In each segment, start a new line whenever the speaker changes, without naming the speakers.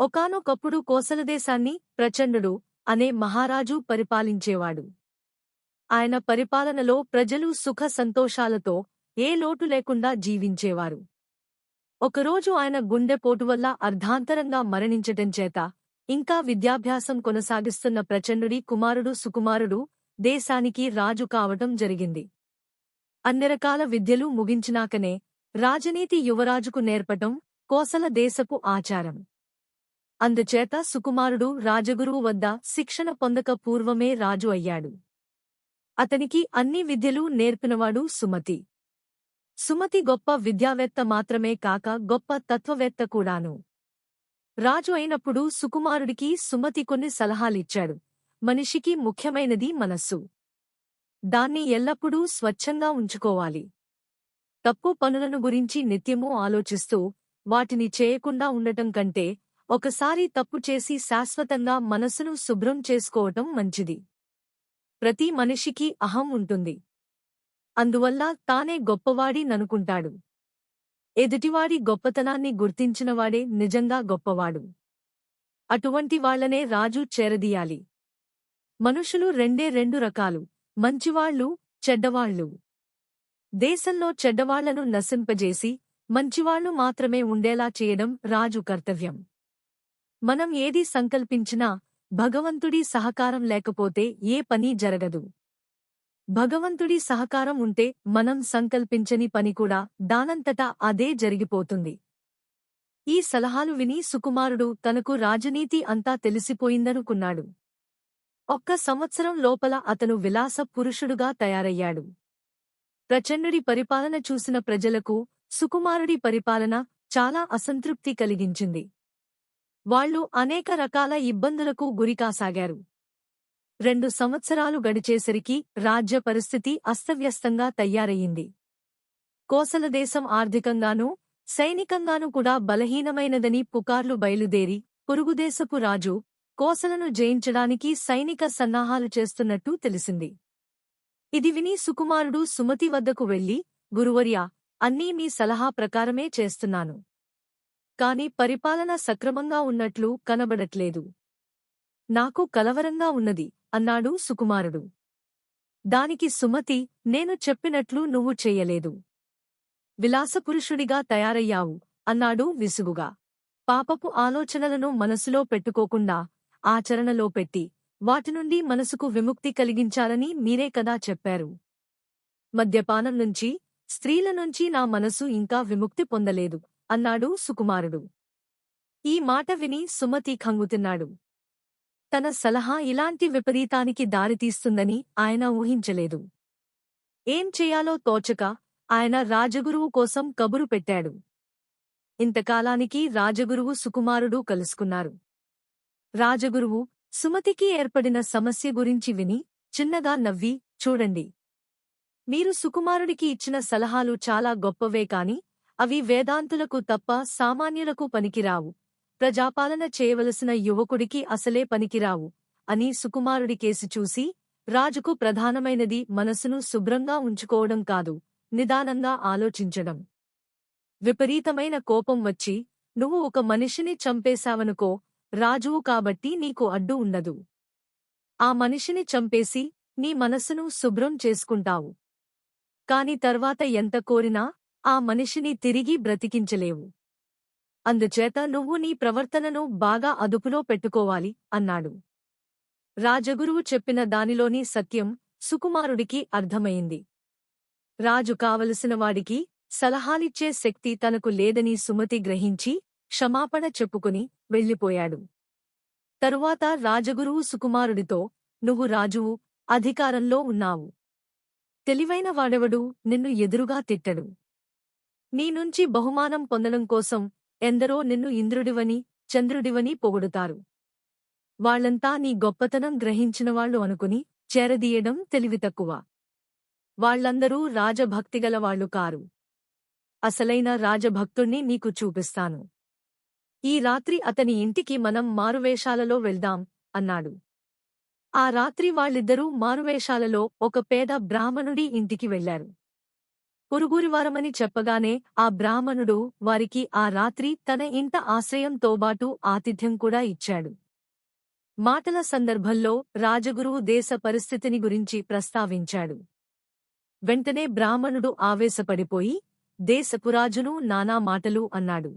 ఒకానొకప్పుడు కోసలదేశాన్ని ప్రచండుడు అనే మహారాజు పరిపాలించేవాడు. ఆయన పరిపాలనలో ప్రజలు సుఖ సంతోషాలతో ఏ లోటు లేకుండా జీవించేవారు. ఒకరోజు ఆయన గుండెపోటు వల్ల అర్ధాంతరంగా మరణించటం చేత ఇంకా విద్యాభ్యాసం కొనసాగిస్తున్న ప్రచండుడి కుమారుడు సుకుమారుడు దేశానికి రాజు కావటం జరిగింది. అన్ని రకాల విద్యలు ముగించినాకనే రాజనీతి యువరాజుకు నేర్పటం కోసల దేశపు ఆచారం. అందుచేత సుకుమారుడు రాజగురువు వద్ద శిక్షణ పొందక పూర్వమే రాజు అయ్యాడు. అతనికి అన్ని విద్యలు నేర్పినవాడు సుమతి. సుమతి గొప్ప విద్యావేత్త మాత్రమే కాక గొప్ప తత్వవేత్త కూడాను. రాజు అయినప్పుడు సుకుమారుడికి సుమతి కొన్ని సలహాలిచ్చాడు మనిషికి ముఖ్యమైనది మనస్సు. దాన్ని ఎల్లప్పుడూ స్వచ్ఛంగా ఉంచుకోవాలి. తప్పు పనులను గురించి నిత్యమూ ఆలోచిస్తూ వాటిని చేయకుండా ఉండటం కంటే ఒకసారి తప్పు చేసి శాశ్వతంగా మనసును శుభ్రం చేసుకోవటం మంచిది. ప్రతి మనిషికి అహం ఉంటుంది. అందువల్ల తానే గొప్పవాడి ననుకుంటాడు. ఎదుటివాడి గొప్పతనాన్ని గుర్తించినవాడే నిజంగా గొప్పవాడు. అటువంటి వాళ్ళనే రాజు చేరదీయాలి. మనుషులు రెండే రెండు రకాలు మంచివాళ్ళు చెడ్డవాళ్ళు దేశంలో చెడ్డవాళ్ళను నశింపజేసి మంచివాళ్ళు మాత్రమే ఉండేలా చేయడం రాజు కర్తవ్యం. మనం ఏది సంకల్పించినా భగవంతుడి సహకారం లేకపోతే ఏ పని జరగదు. భగవంతుడి సహకారం ఉంటే మనం సంకల్పించని పని కూడా దానంతటా అదే జరిగిపోతుంది. ఈ సలహాలు విని సుకుమారుడు తనకు రాజనీతి అంతా తెలిసిపోయిందనుకున్నాడు. ఒక్క సంవత్సరం లోపల అతను విలాస పురుషుడుగా తయారయ్యాడు. ప్రచండుడి పరిపాలన చూసిన ప్రజలకు సుకుమారుడి పరిపాలన చాలా అసంతృప్తి కలిగించింది. వాళ్ళు అనేక రకాల ఇబ్బందులకు గురికాసాగారు. రెండు సంవత్సరాలు గడిచేసరికి రాజ్య పరిస్థితి అస్తవ్యస్తంగా తయారయ్యింది. కోసలదేశం ఆర్థికంగానూ సైనికంగానూ కూడా బలహీనమైనదని పుకార్లు బయలుదేరి పొరుగుదేశపు రాజు కోసలను జయించడానికి సైనిక సన్నాహాలు చేస్తున్నట్టు తెలిసింది. ఇది విని సుకుమారుడు సుమతి వద్దకు వెళ్ళి గురువర్యా అన్నీ మీ సలహా ప్రకారమే చేస్తున్నాను. కాని పరిపాలన సక్రమంగా ఉన్నట్లు కనబడట్లేదు. నాకు కలవరంగా ఉన్నది అన్నాడు సుకుమారుడు. దానికి సుమతి నేను చెప్పినట్లు నువ్వు చెయ్యలేదు విలాసపురుషుడిగా తయారయ్యావు అన్నాడు విసుగుగా. పాపపు ఆలోచనలను మనసులో పెట్టుకోకుండా ఆచరణలో పెట్టి వాటి నుండి మనసుకు విముక్తి కలిగించాలని మీరే కదా చెప్పారు. మద్యపానం నుంచి స్త్రీల నుంచి నా మనసు ఇంకా విముక్తి పొందలేదు. అన్నాడు సుకుమారుడు. ఈ మాట విని సుమతి ఖంగుతున్నాడు. తన సలహా ఇలాంటి విపరీతానికి దారితీస్తుందని ఆయన ఊహించలేదు. ఏం చెయ్యాలో తోచక ఆయన రాజగురువు కోసం కబురు పెట్టాడు. ఇంతకాలానికి రాజగురువు సుకుమారుడు కలుసుకున్నారు. రాజగురువు సుమతికి ఏర్పడిన సమస్య గురించి విని చిన్నగా నవ్వి చూడండి. మీరు సుకుమారుడికి ఇచ్చిన సలహాలు చాలా గొప్పవే కాని అవి వేదాంతులకు తప్ప సామాన్యులకు పనికిరావు. ప్రజాపాలన చేయవలసిన యువకుడికి అసలే పనికిరావు అని సుకుమారుడి కేసి చూసి రాజుకు ప్రధానమైనది మనసును శుభ్రంగా ఉంచుకోవడం కాదు నిదానంగా ఆలోచించడం. విపరీతమైన కోపం వచ్చి నువ్వు ఒక మనిషిని చంపేశావనుకో రాజువు కాబట్టి నీకు అడ్డు ఉండదు. ఆ మనిషిని చంపేసి నీ మనసును శుభ్రం చేసుకుంటావు. కాని తర్వాత ఎంత కోరినా ఆ మనిషిని తిరిగి బ్రతికించలేవు. అందుచేత నువ్వు నీ ప్రవర్తనను బాగా అదుపులో పెట్టుకోవాలి అన్నాడు. రాజగురువు చెప్పిన దానిలోని సత్యం సుకుమారుడికి అర్థమైంది. రాజు కావలసినవాడికి సలహాలిచ్చే శక్తి తనకు లేదని సుమతి గ్రహించి క్షమాపణ చెప్పుకుని వెళ్ళిపోయాడు. తరువాత రాజగురువు సుకుమారుడితో నువ్వు రాజువు అధికారంలో ఉన్నావు. తెలివైన వాడెవడు? నిన్ను ఎదురుగా తిట్టడు. నీనుంచి బహుమానం పొందడం కోసం ఎందరో నిన్ను ఇంద్రుడివని చంద్రుడివని పొగుడుతారు. వాళ్ళంతా నీ గొప్పతనం గ్రహించినవాళ్ళు అనుకుని చేరదీయడం తెలివితక్కువ వాళ్ళందరూ రాజభక్తిగలవాళ్ళు కారు. అసలైన రాజభక్తుణ్ణి నీకు చూపిస్తాను. ఈ రాత్రి అతని ఇంటికి మనం మారువేషాలలో వెళ్దాం అన్నాడు. ఆ రాత్రి వాళ్ళిద్దరూ మారువేషాలలో ఒక పేద బ్రాహ్మణుడి ఇంటికి వెళ్ళారు పొరుగురివారమని చెప్పగానే ఆ బ్రాహ్మణుడు వారికి ఆ రాత్రి తన ఇంట ఆశ్రయంతోబాటు ఆతిథ్యం కూడా ఇచ్చాడు. మాటల సందర్భంలో రాజగురువు దేశ పరిస్థితిని గురించి ప్రస్తావించాడు. వెంటనే బ్రాహ్మణుడు ఆవేశపడిపోయి దేశపురాజును నానా మాటలు అన్నాడు.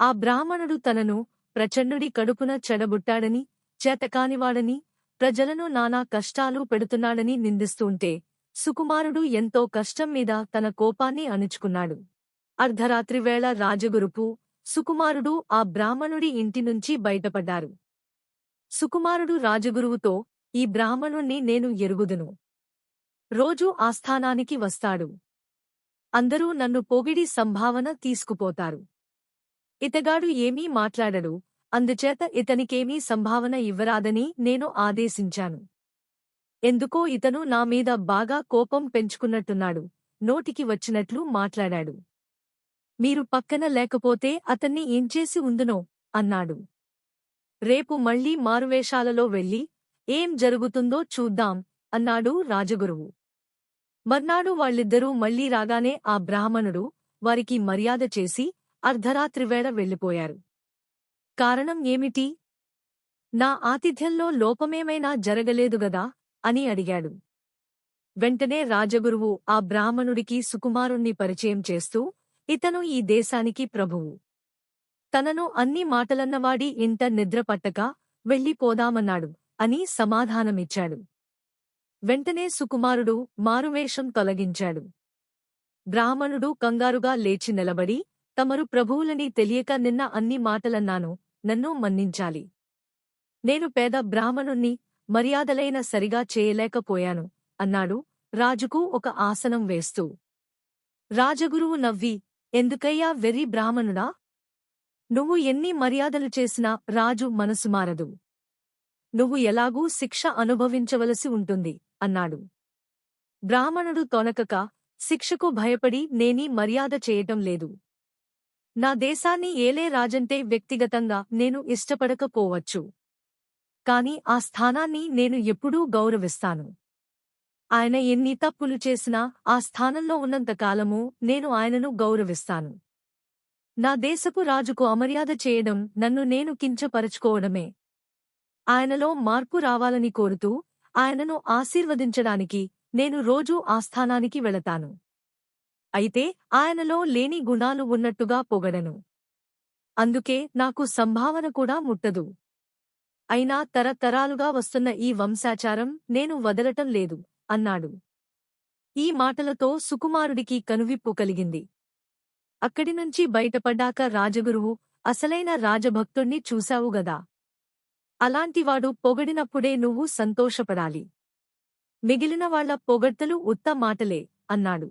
ఆ బ్రాహ్మణుడు తనను ప్రచండుడి కడుపున చెడబుట్టాడని చేతకానివాడని ప్రజలను నానా కష్టాలు పెడుతున్నాడని నిందిస్తుంటే సుకుమారుడు ఎంతో కష్టం మీద తన కోపాన్ని అణుచుకున్నాడు. అర్ధరాత్రివేళ రాజగురుపు సుకుమారుడు ఆ బ్రాహ్మణుడి ఇంటి నుంచి బయటపడ్డారు. సుకుమారుడు రాజగురువుతో ఈ బ్రాహ్మణుణ్ణి నేను ఎరుగుదును. రోజూ ఆస్థానానికి వస్తాడు. అందరూ నన్ను పొగిడి సంభావన తీసుకుపోతారు. ఇతగాడు ఏమీ మాట్లాడడు. అందుచేత ఇతనికేమీ సంభావన ఇవ్వరాదని నేను ఆదేశించాను. ఎందుకో ఇతను నా మీద బాగా కోపం పెంచుకున్నట్టున్నాడు. నోటికి వచ్చినట్లు మాట్లాడాడు. మీరు పక్కన లేకపోతే అతన్ని ఏంచేసి ఉందునో అన్నాడు. రేపు మళ్ళీ మారువేషాలలో వెళ్ళి ఏం జరుగుతుందో చూద్దాం అన్నాడు రాజగురువు. మర్నాడు వాళ్ళిద్దరూ మళ్ళీ రాగానే ఆ బ్రాహ్మణుడు వారికి మర్యాద చేసి అర్ధరాత్రివేళ వెళ్ళిపోయారు. కారణం ఏమిటి? నా ఆతిథ్యంలో లోపమేమైనా జరగలేదుగదా అని అడిగాడు. వెంటనే రాజగురువు ఆ బ్రాహ్మణుడికి సుకుమారుణ్ణి పరిచయం చేస్తూ ఇతను ఈ దేశానికి ప్రభువు. తనను అన్ని మాటలన్నవాడి ఇంట నిద్రపట్టక వెళ్ళిపోదామన్నాడు అని సమాధానమిచ్చాడు. వెంటనే సుకుమారుడు మారువేషం తొలగించాడు. బ్రాహ్మణుడు కంగారుగా లేచి నిలబడి తమరు ప్రభువులని తెలియక నిన్న అన్ని మాటలన్నాను నన్ను మన్నించాలి. నేను పేద బ్రాహ్మణుణ్ణి మర్యాదలైన సరిగా చేయలేకపోయాను అన్నాడు రాజుకు ఒక ఆసనం వేస్తూ. రాజగురువు నవ్వి ఎందుకయ్యా వెర్రి బ్రాహ్మణుడా? నువ్వు ఎన్ని మర్యాదలు చేసినా రాజు మనసు మారదు. నువ్వు ఎలాగూ శిక్ష అనుభవించవలసి ఉంటుంది అన్నాడు. బ్రాహ్మణుడు తొనకక శిక్షకు భయపడి నేనీ మర్యాద చేయటం లేదు. నా దేశాన్ని ఏలే రాజంటే వ్యక్తిగతంగా నేను ఇష్టపడకపోవచ్చు. కాని ఆ స్థానాన్ని నేను ఎప్పుడూ గౌరవిస్తాను. ఆయన ఎన్ని తప్పులు చేసినా ఆ స్థానంలో ఉన్నంతకాలమూ నేను ఆయనను గౌరవిస్తాను. నా దేశపు రాజుకు అమర్యాద చేయడం నన్ను నేను కించపరచుకోవడమే. ఆయనలో మార్పు రావాలని కోరుతూ ఆయనను ఆశీర్వదించడానికి నేను రోజూ ఆ స్థానానికి వెళతాను. అయితే ఆయనలో లేని గుణాలు ఉన్నట్టుగా పొగడను. అందుకే నాకు సంభావన కూడా ముట్టదు. అయినా తరతరాలుగా వస్తున్న ఈ వంశాచారం నేను వదలటం లేదు అన్నాడు. ఈ మాటలతో సుకుమారుడికి కనువిప్పు కలిగింది. అక్కడినుంచి బయటపడ్డాక రాజగురువు అసలైన రాజభక్తుణ్ణి చూశావుగదా అలాంటివాడు పొగడినప్పుడే నువ్వు సంతోషపడాలి. మిగిలిన వాళ్ళ పొగడ్తలు ఉత్త మాటలే అన్నాడు.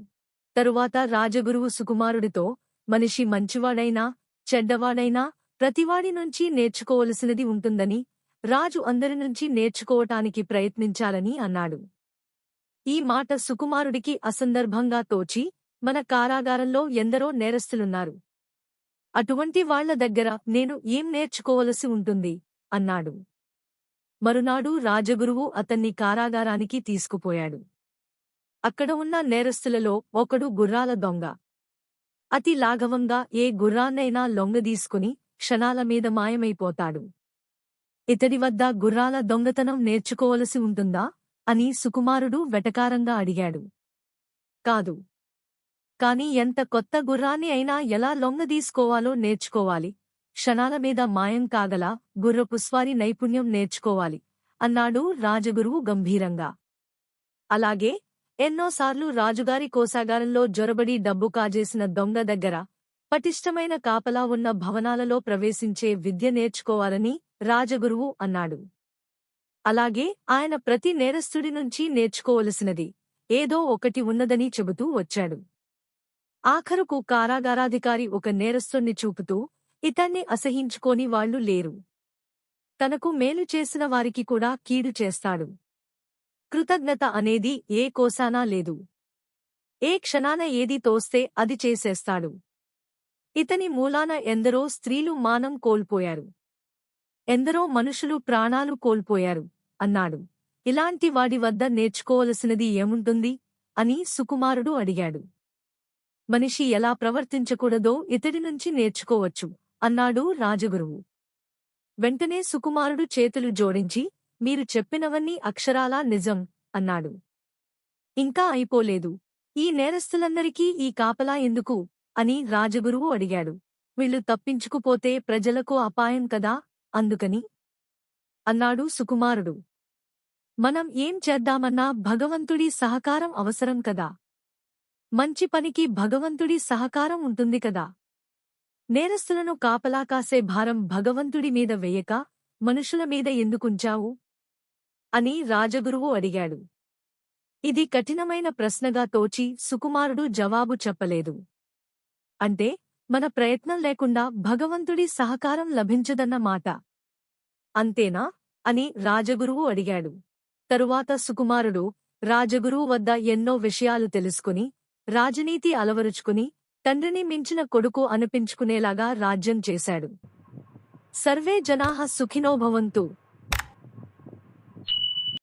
తరువాత రాజగురువు సుకుమారుడితో మనిషి మంచివాడైనా చెడ్డవాడైనా ప్రతివాడి నుంచి నేర్చుకోవలసినది ఉంటుందని రాజు అందరి నుంచి నేర్చుకోవటానికి ప్రయత్నించాలని అన్నాడు. ఈ మాట సుకుమారుడికి అసందర్భంగా తోచి మన కారాగారంలో ఎందరో నేరస్తులున్నారు. అటువంటి వాళ్ళ దగ్గర నేను ఏం నేర్చుకోవలసి ఉంటుంది? అన్నాడు. మరునాడు రాజగురువు అతన్ని కారాగారానికి తీసుకుపోయాడు. అక్కడ ఉన్న నేరస్తులలో ఒకడు గుర్రాల దొంగ. అతి లాఘవంగా ఏ గుర్రాన్నైనా లొంగదీసుకుని క్షణాల మీద మాయమైపోతాడు. ఇతడి వద్ద గుర్రాల దొంగతనం నేర్చుకోవలసి ఉంటుందా? అని సుకుమారుడు వెటకారంగా అడిగాడు. కాదు. కాని ఎంత కొత్త గుర్రాన్ని అయినా ఎలా లొంగదీసుకోవాలో నేర్చుకోవాలి. క్షణాల మీద మాయం కాగల గుర్రపుస్వారి నైపుణ్యం నేర్చుకోవాలి అన్నాడు రాజగురువు గంభీరంగా. అలాగే ఎన్నోసార్లు రాజుగారి కోశాగారంలో జొరబడి డబ్బు కాజేసిన దొంగ దగ్గర పటిష్టమైన కాపలా ఉన్న భవనాలలో ప్రవేశించే విద్య నేర్చుకోవాలని రాజగురువు అన్నాడు. అలాగే ఆయన ప్రతి నేరస్తుడి నుంచి నేర్చుకోవలసినది ఏదో ఒకటి ఉన్నదని చెబుతూ వచ్చాడు. ఆఖరుకు కారాగారాధికారి ఒక నేరస్తుణ్ణి చూపుతూ ఇతన్ని అసహించుకోని వాళ్ళు లేరు. తనకు మేలు చేసిన వారికి కూడా కీడు చేస్తాడు. కృతజ్ఞత అనేది ఏ కోసానా లేదు. ఏ క్షణాన ఏది తోస్తే అది చేసేస్తాడు. ఇతని మూలాన ఎందరో స్త్రీలు మానం కోల్పోయారు. ఎందరో మనుషులు ప్రాణాలు కోల్పోయారు అన్నాడు. ఇలాంటి వాడి వద్ద నేర్చుకోవలసినది ఏముంటుంది? అని సుకుమారుడు అడిగాడు. మనిషి ఎలా ప్రవర్తించకూడదో ఇతడి నుంచి నేర్చుకోవచ్చు అన్నాడు రాజగురువు. వెంటనే సుకుమారుడు చేతులు జోడించి మీరు చెప్పినవన్నీ అక్షరాలా నిజం అన్నాడు. ఇంకా అయిపోలేదు. ఈ నేరస్తులందరికీ ఈ కాపలా ఎందుకు? అని రాజగురువు అడిగాడు. వీళ్ళు తప్పించుకుపోతే ప్రజలకు అపాయం కదా? అందుకని అన్నాడు సుకుమారుడు. మనం ఏం చేద్దామన్నా భగవంతుడి సహకారం అవసరం కదా. మంచి పనికి భగవంతుడి సహకారం ఉంటుంది కదా. నేరస్తులను కాపలా కాసే భారం భగవంతుడి మీద వెయ్యక మనుషుల మీద ఎందుకుంచావు? అని రాజగురువు అడిగాడు. ఇది కఠినమైన ప్రశ్నగా తోచి సుకుమారుడు జవాబు చెప్పలేదు. అంటే మన ప్రయత్నం లేకుండా భగవంతుడి సహకారం లభించదన్న మాట. అంతేనా? అని రాజగురువు అడిగాడు. తరువాత సుకుమారుడు రాజగురువు వద్ద ఎన్నో విషయాలు తెలుసుకుని రాజనీతి అలవరుచుకుని తండ్రిని మించిన కొడుకు అనిపించుకునేలాగా రాజ్యం చేశాడు. సర్వే జనాః సుఖినోభవంతు